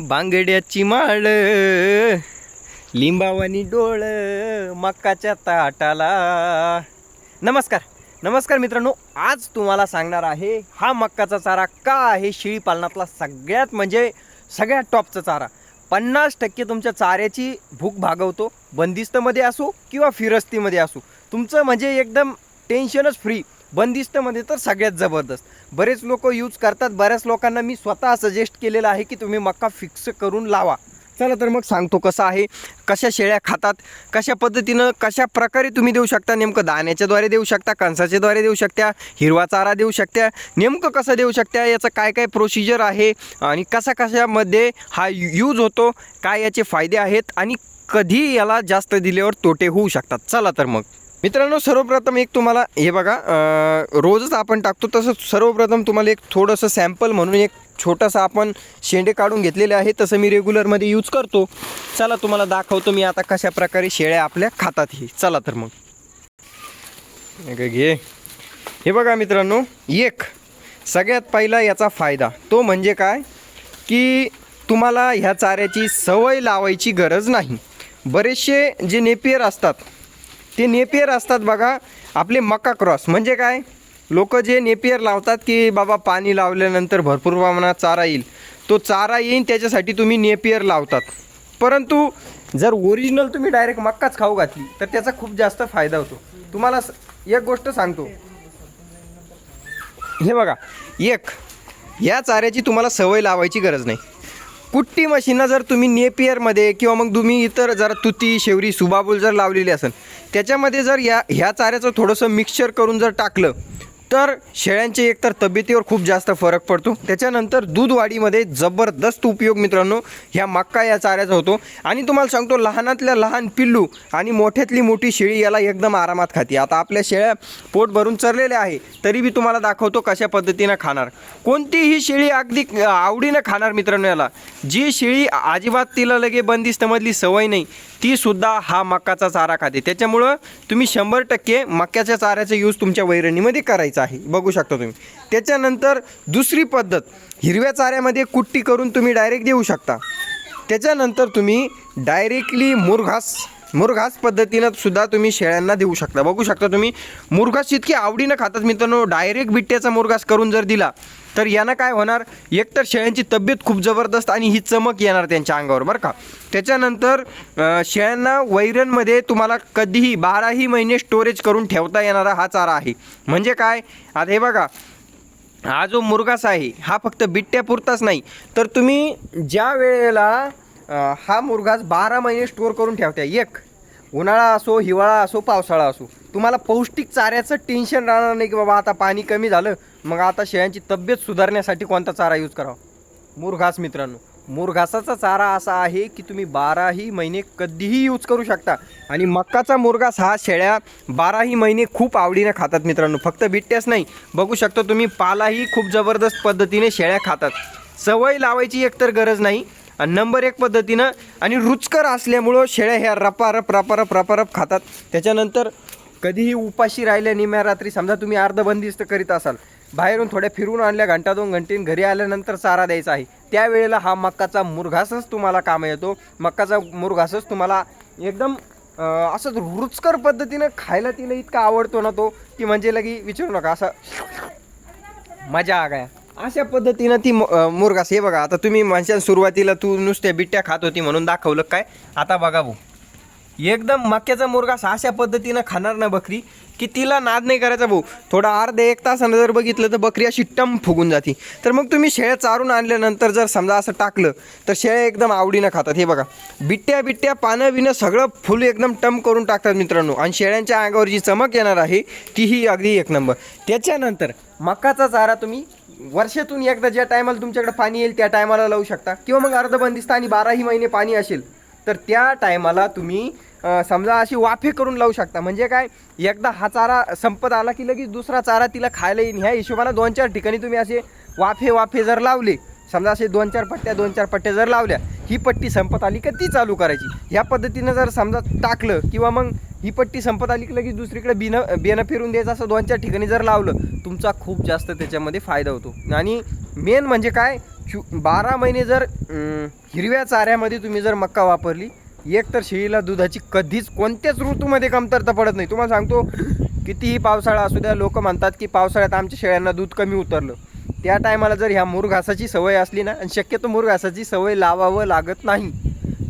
बांगड्याची माळ लिंबावानी डोळ मक्काच्या ताटाला. नमस्कार नमस्कार मित्रांनो आज तुम्हाला सांगणार आहे हा मक्काचा चारा का आहे? शेळी पालनातला सगळ्यात म्हणजे सगळ्यात टॉपचा चारा. पन्नास टक्के तुमच्या चाऱ्याची भूक भागवतो. बंदिस्तमध्ये असो किंवा फिरस्तीमध्ये असो. तुमचं म्हणजे एकदम टेन्शनच फ्री बंदिस्तमध्ये तर सगळ्यात जबरदस्त. बरेच लोक यूज करतात. बऱ्याच लोकांना मी स्वतः सजेस्ट केलेलं आहे की तुम्ही मक्का फिक्स करून लावा. चला तर मग सांगतो कसं आहे. कशा शेळ्या खातात कशा पद्धतीनं कशा प्रकारे तुम्ही देऊ शकता? नेमकं दाण्याच्याद्वारे देऊ शकता कणसाच्याद्वारे देऊ शकता हिरवा चारा देऊ शकता नेमकं कसं देऊ शकता याचं काय काय प्रोसिजर आहे आणि कशा कशामध्ये हा यूज होतो? काय याचे फायदे आहेत? आणि कधी याला जास्त दिल्यावर तोटे होऊ शकतात? चला तर मग. मित्रांनो सर्वप्रथम एक तुम्हाला हे बघा रोजच आपण टाकतो तसं सर्वप्रथम तुम्हाला एक थोडंसं सॅम्पल म्हणून एक छोटासा आपण शेंडे काढून घेतलेले आहे तसं मी रेग्युलरमध्ये यूज करतो. चला तुम्हाला दाखवतो मी आता कशा प्रकारे शेळ्या आपल्या खातात हे. चला तर मग. घे. हे बघा मित्रांनो एक सगळ्यात पहिला याचा फायदा तो म्हणजे काय? की तुम्हाला ह्या चाऱ्याची सवय लावायची गरज नाही. बरेचसे जे नेपियर असतात ते नेपियर असतात बघा आपले मका क्रॉस. म्हणजे काय? लोक जे नेपियर लावतात की बाबा पाणी लावल्यानंतर भरपूर प्रमाणात चारा येईल. तो चारा येईन त्याच्यासाठी तुम्ही नेपियर लावतात. परंतु जर ओरिजिनल तुम्ही डायरेक्ट मक्काच खाऊ घातली तर त्याचा खूप जास्त फायदा होतो. तुम्हाला स- एक गोष्ट सांगतो. हे बघा एक या चाऱ्याची तुम्हाला सवय लावायची गरज नाही. कुट्टी मशीनं जर तुम्ही नेपियरमध्ये किंवा मग तुम्ही इतर जर तुती शेवरी सुबाबूल जर लावलेली असेल त्याच्यामध्ये जर या ह्या चाऱ्याचं थोडंसं मिक्सचर करून जर टाकलं तर शेळ्यांचे एकतर तब्येतीवर खूप जास्त फरक पडतो. त्याच्यानंतर दूध वाढीमध्ये जबरदस्त उपयोग मित्रांनो ह्या मक्का या चाऱ्याचा होतो. आणि तुम्हाला सांगतो लहानातल्या लहान पिल्लू आणि मोठ्यातली मोठी शेळी याला एकदम आरामात खाते. आता आपल्या शेळ्या पोट भरून चरलेल्या आहे तरी मी तुम्हाला दाखवतो कशा पद्धतीनं खाणार. कोणतीही शेळी अगदी आवडीनं खाणार मित्रांनो याला. जी शेळी अजिबात तिला लगे बंदिस्तमधली सवय नाही ती सुद्धा हा मक्काचा चारा खाते. त्याच्यामुळं तुम्ही शंभर टक्के मक्याच्या चाऱ्याचा यूज तुमच्या वैरणीमध्ये करायचा. आहे. बघू शकता तुम्ही. त्याच्यानंतर दुसरी पद्धत हिरव्या चाऱ्यामध्ये कुट्टी करून तुम्ही डायरेक्ट देऊ शकता. त्याच्यानंतर तुम्ही डायरेक्टली मुरघास मुरघास पद्धतीनं सुद्धा तुम्ही शेळ्यांना देऊ शकता. बघू शकता तुम्ही मुरघास इतकी आवडीनं खातात मित्रांनो डायरेक्ट बिट्ट्याचा मुरघास करून जर दिला तर यानं काय होणार? एकतर शेळ्यांची तब्येत खूप जबरदस्त आणि ही चमक येणार त्यांच्या अंगावर बरं का? त्याच्यानंतर शेळ्यांना वैरणमध्ये तुम्हाला कधीही बाराही महिने स्टोरेज करून ठेवता येणारा हा चारा आहे. म्हणजे काय? आता हे बघा हा जो मुरगास आहे हा फक्त बिट्ट्यापुरताच नाही. तर तुम्ही ज्या वेळेला हा मुरगास बारा महिने स्टोअर करून ठेवत्या. एक उन्हाळा असो हिवाळा असो पावसाळा असो. तुम्हाला पौष्टिक चाऱ्याचं टेन्शन राहणार नाही की बाबा आता पाणी कमी झालं मग आता शेळ्यांची तब्येत सुधारण्यासाठी कोणता चारा यूज करावा? मुरघास मित्रांनो मुरघासाचा चारा असा आहे की तुम्ही बाराही महिने कधीही यूज करू शकता. आणि मक्काचा मुरघास हा शेळ्या बाराही महिने खूप आवडीने खातात मित्रांनो. फक्त बिट्ट्याच नाही बघू शकता तुम्ही पालाही खूप जबरदस्त पद्धतीने शेळ्या खातात. सवय लावायची एकतर गरज नाही आणि नंबर एक पद्धतीनं आणि रुचकर असल्यामुळं शेळ्या ह्या रपारप रपारप रपारप खातात. त्याच्यानंतर कधीही उपाशी राहिल्या निम्या रात्री समजा तुम्ही अर्ध बंदिस्त करीत असाल बाहेरून थोड्या फिरून आणल्या घंटा दोन घंटीन घरी आल्यानंतर चारा द्यायचा आहे त्यावेळेला हा मक्काचा मुरघासच तुम्हाला काम येतो. मक्काचा मुरघासच तुम्हाला एकदम असं असंच रुचकर पद्धतीनं खायला तिला इतका आवडतो ना तो की म्हणजे लगी विचारू नका असं मजा आगाया अशा पद्धतीनं ती मुरगास हे बघा आता तुम्ही म्हणशाल सुरुवातीला तू नुसत्या बिट्ट्या खात होती म्हणून दाखवलं काय? आता बघा भाऊ. एकदम मक्याचा मुरगास अशा पद्धतीनं खाणार ना बकरी की तिला नाद नाही करायचा भाऊ. थोडा अर्धा एक तासानं जर बघितलं तर बकरी अशी टम फुगून जाते. तर मग तुम्ही शेळ्या चारून आणल्यानंतर जर समजा असं टाकलं तर शेळ्या एकदम आवडीनं खातात. हे बघा. बिट्ट्या बिट्ट्या पानं बिनं सगळं फुल एकदम टम करून टाकतात मित्रांनो. आणि शेळ्यांच्या अंगावर जी चमक येणार आहे तीही अगदी एक नंबर. त्याच्यानंतर मकाचा चारा तुम्ही वर्षातून एकदा ज्या टायमाला तुमच्याकडे पाणी येईल त्या टायमाला लावू शकता. किंवा मग अर्ध बंदिस्त आणि बाराही महिने पाणी असेल तर त्या टायमाला तुम्ही समजा अशी वाफे करून लावू शकता. म्हणजे काय एकदा हा चारा संपत आला की लगेच दुसरा चारा तिला खायला येईल. ह्या हिशोबानं दोन चार ठिकाणी तुम्ही असे वाफे वाफे जर लावले समजा असे दोन चार पट्ट्या दोन चार पट्ट्या जर लावल्या ही पट्टी संपत आली का ती चालू करायची? ह्या पद्धतीनं जर समजा टाकलं किंवा मग ही पट्टी संपत आली की लगेच दुसरीकडे बिनं बेनं फिरून द्यायचं असं दोन चार ठिकाणी जर लावलं तुमचा खूप जास्त त्याच्यामध्ये फायदा होतो. आणि मेन म्हणजे काय? चु बारा महिने जर हिरव्या चाऱ्यामध्ये तुम्ही जर मक्का वापरली एक तर शेळीला दुधाची कधीच कोणत्याच ऋतूमध्ये कमतरता पडत नाही. तुम्हाला सांगतो कितीही पावसाळा असू द्या लोक म्हणतात की पावसाळ्यात आमच्या शेळ्यांना दूध कमी उतरलं. त्या टायमाला जर ह्या मुरघासाची सवय असली ना आणि शक्यतो मुरघासाची सवय लावावं लागत नाही.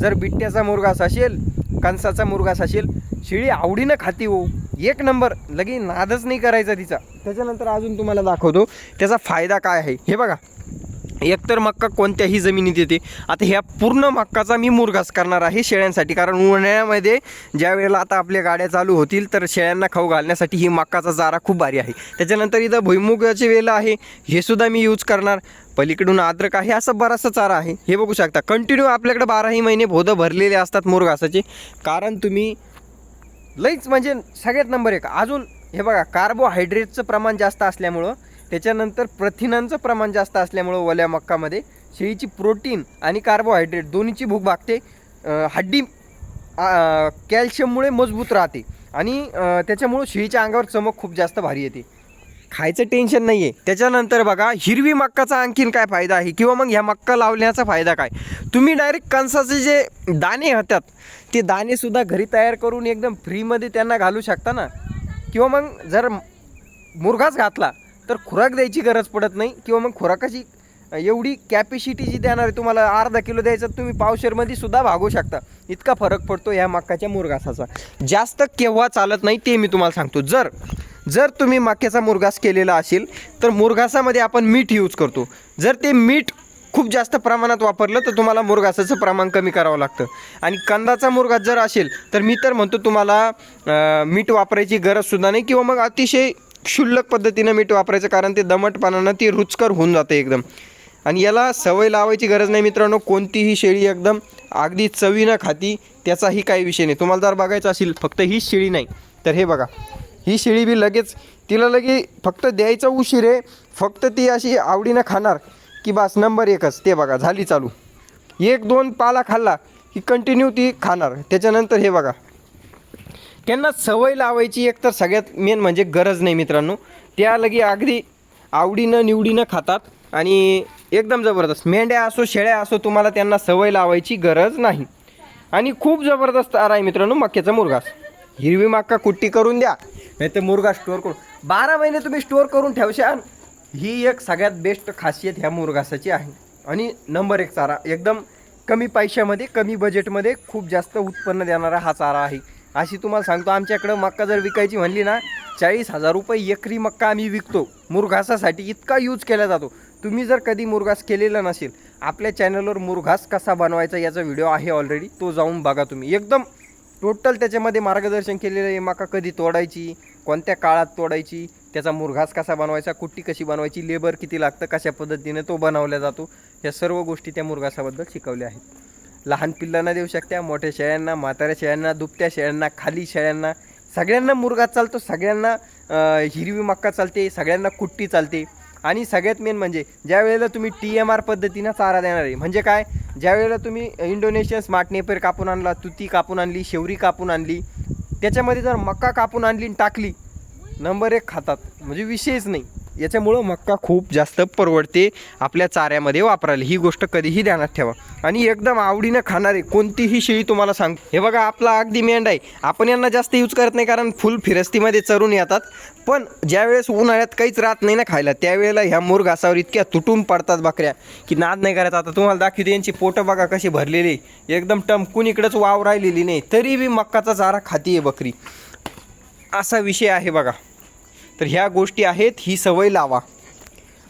जर बिट्ट्याचा मुरघास असेल कणसाचा मुरघास असेल शिळी आवडीनं खाती हो. एक नंबर. लगे नादच नाही करायचा तिचा. त्याच्यानंतर अजून तुम्हाला दाखवतो त्याचा फायदा काय आहे. हे बघा. एकतर मक्का कोणत्याही जमिनीत येते. आता ह्या पूर्ण मक्काचा मी मुरघास करणार आहे शेळ्यांसाठी. कारण उन्हाळ्यामध्ये ज्या वेळेला आता आपल्या गाड्या चालू होतील तर शेळ्यांना खाऊ घालण्यासाठी ही मक्काचा चारा खूप भारी आहे. त्याच्यानंतर इथं भुईमुगाचे वेलं आहे. हे सुद्धा मी यूज करणार. पलीकडून अद्रक आहे. असं बराचसा चारा आहे. हे बघू शकता. कंटिन्यू आपल्याकडे बाराही महिने भोदं भरलेले असतात मुरघासाचे. कारण तुम्ही लईच म्हणजे सगळ्यात नंबर एक. अजून हे बघा कार्बोहायड्रेटचं प्रमाण जास्त असल्यामुळं त्याच्यानंतर प्रथिनांचं प्रमाण जास्त असल्यामुळं ओल्या मक्कामध्ये शेळीची प्रोटीन आणि कार्बोहायड्रेट दोन्हीची भूक भागते. हड्डी कॅल्शियममुळे मजबूत राहते आणि त्याच्यामुळं शेळीच्या अंगावर चमक खूप जास्त भारी येते. खायचं टेन्शन नाही आहे त्याच्यानंतर बघा हिरवी मक्काचा आणखीन काय फायदा आहे? किंवा मग ह्या मक्का लावण्याचा फायदा काय? तुम्ही डायरेक्ट कणसाचे जे दाणे होतात ते दाणेसुद्धा घरी तयार करून एकदम फ्रीमध्ये त्यांना घालू शकता ना? किंवा मग जर मुरघास घातला तर खुराक द्यायची गरज पडत नाही किंवा मग खुराकाची एवढी कॅपॅसिटी जी देणार आहे तुम्हाला अर्धा किलो द्यायचं तुम्ही पावशेरमध्ये सुद्धा भागू शकता. इतका फरक पडतो या मक्काच्या मुरगासाचा. जास्त केव्हा चालत नाही ते मी तुम्हाला सांगतो. जर जर तुम्ही मक्याचा मुरघास केलेला असेल तर मुरघासामध्ये आपण मीठ यूज करतो. जर ते मीठ खूप जास्त प्रमाणात वापरलं तर तुम्हाला मुरघासाचं प्रमाण कमी करावं लागतं. आणि कंदाचा मुरघास जर असेल तर मी तर म्हणतो तुम्हाला मीठ वापरायची गरजसुद्धा नाही किंवा मग अतिशय क्षुल्लक पद्धतीनं मीठ वापरायचं कारण ते दमटपणानं ती रुचकर होऊन जाते एकदम. आणि याला सवय लावायची गरज नाही मित्रांनो कोणतीही शेळी एकदम अगदी चवीनं खाती त्याचाही काही विषय नाही. तुम्हाला जर बघायचं असेल फक्त ही शेळी नाही तर हे बघा. ही शेळी बी लगेच तिला लगे फक्त द्यायचा उशीर आहे फक्त ती अशी आवडीनं खाणार की बस नंबर एकच ते बघा झाली चालू. एक दोन पाला खाल्ला की कंटिन्यू ती खाणार. त्याच्यानंतर हे बघा. त्यांना सवय लावायची एक तर सगळ्यात मेन म्हणजे गरज नाही मित्रांनो. त्या लगी अगदी आवडीनं निवडीनं खातात आणि एकदम जबरदस्त. मेंढ्या असो शेळ्या असो तुम्हाला त्यांना सवय लावायची गरज नाही. आणि खूप जबरदस्त आरा आहे मित्रांनो मक्याचा मुरगास हिरवी मक्का कुट्टी करून द्या नाही तर मुरगा स्टोअर करून. बारा महिने तुम्ही स्टोअर करून ठेवशाल ही एक सगळ्यात बेस्ट खासियत ह्या मुरगासाची आहे. आणि नंबर एक चारा एकदम कमी पैशामध्ये कमी बजेटमध्ये खूप जास्त उत्पन्न देणारा हा चारा आहे. अशी तुम्हाला सांगतो आमच्याकडं मक्का जर विकायची म्हणली ना चाळीस हजार रुपये एकरी मक्का आम्ही विकतो. मुरघासासाठी इतका यूज केला जातो. तुम्ही जर कधी मुरघास केलेला नसेल आपल्या चॅनलवर मुरघास कसा बनवायचा याचा व्हिडिओ आहे ऑलरेडी तो जाऊन बघा तुम्ही. एकदम टोटल त्याच्यामध्ये मार्गदर्शन केलेलं आहे. मका कधी तोडायची कोणत्या काळात तोडायची त्याचा मुरघास कसा बनवायचा कुट्टी कशी बनवायची लेबर किती लागतं कशा पद्धतीने तो बनवला जातो या सर्व गोष्टी त्या मुरघासाबद्दल शिकवल्या आहेत. लहान पिल्लांना देऊ शकत्या मोठ्या शेळ्यांना म्हाताऱ्या शेळ्यांना दुभत्या शेळ्यांना खाली शेळ्यांना. सगळ्यांना मुरगा चालतो सगळ्यांना हिरवी मक्का चालते सगळ्यांना कुट्टी चालते. आणि सगळ्यात मेन म्हणजे ज्या वेळेला तुम्ही टी एम आर पद्धतीनं चारा देणार आहे म्हणजे काय? ज्या वेळेला तुम्ही इंडोनेशियन स्मार्ट नेपर कापून आणला तुती कापून आणली शेवरी कापून आणली त्याच्यामध्ये जर मक्का कापून आणली आणि टाकली नंबर एक खातात. म्हणजे विषयच नाही. याच्यामुळं मक्का खूप जास्त परवडते आपल्या चाऱ्यामध्ये वापरायला. ही गोष्ट कधीही ध्यानात ठेवा. आणि एकदम आवडीनं खाणारे कोणतीही शेळी तुम्हाला सांग हे बघा आपला अगदी मेंढ आहे. आपण यांना जास्त यूज करत नाही कारण फुल फिरस्तीमध्ये चरून येतात. पण ज्यावेळेस उन्हाळ्यात काहीच राहत नाही ना खायला त्यावेळेला ह्या मूर घासावर इतक्या तुटून पडतात बकऱ्या. की नाद नाही करायचा आता तुम्हाला दाखवते यांची पोटं बघा कशी भरलेली एकदम टमकून इकडंच वाव राहिलेली नाही. तरी बी मक्काचा चारा खातीये बकरी. असा विषय आहे बघा. तर ह्या गोष्टी आहेत ही सवय लावा.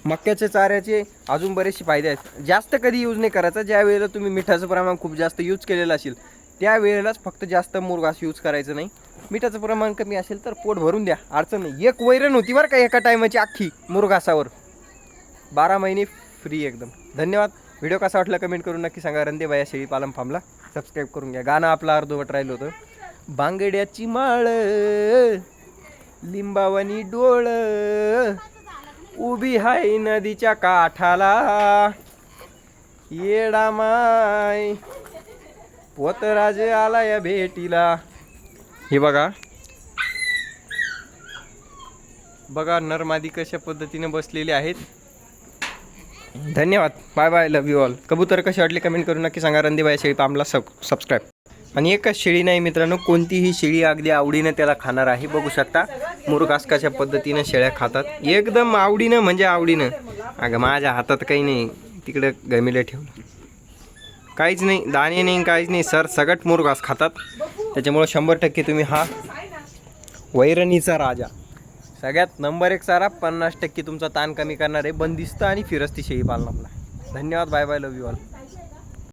मक्याच्या चाऱ्याचे अजून बरेचसे फायदे आहेत. जास्त कधी यूज नाही करायचा. ज्या वेळेला तुम्ही मिठाचं प्रमाण खूप जास्त यूज केलेलं असेल त्यावेळेलाच फक्त जास्त मुरघास यूज करायचं नाही. मिठाचं प्रमाण कमी असेल तर पोट भरून द्या. अडचण नाही. एक वैरण होती बरं का एका टायमाची अख्खी मुरघासावर बारा महिने फ्री एकदम. धन्यवाद. व्हिडिओ कसा वाटला कमेंट करून नक्की सांगा. रंदे बाया शेळी पालम फार्मला. सबस्क्राईब करून घ्या. गाणं आपलं अर्धवट राहिलं होतं. बांगड्याची माळ. लिंबावणी डोळ. उभी हाय नदीच्या काठाला. येडा माय. पोतराज आला या भेटीला. हे बघा. बघा नरमादी कशा पद्धतीने बसलेले आहेत. धन्यवाद. Bye bye. Love you all कबूतर कसे वाटली? कमेंट करून नक्की सांगा. रणदीबाई शेळी पामला सब सबस्क्राईब आणि एकच शेळी नाही मित्रांनो कोणतीही शेळी अगदी आवडीनं त्याला खाणार आहे. बघू शकता मुरगास कशा पद्धतीनं शेळ्या खातात. एकदम आवडीनं म्हणजे आवडीनं. अगं माझ्या हातात काही नाही. तिकडं गमिले ठेवलं काहीच नाही दाणे नाही काहीच नाही. सर सगट मुरघास खातात. त्याच्यामुळं शंभर टक्के तुम्ही हा वैरणीचा राजा. सगळ्यात नंबर एक सारा पन्नास टक्के तुमचा ताण कमी करणार आहे बंदिस्त आणि फिरस्ती शेळी पालनाला धन्यवाद bye bye love you all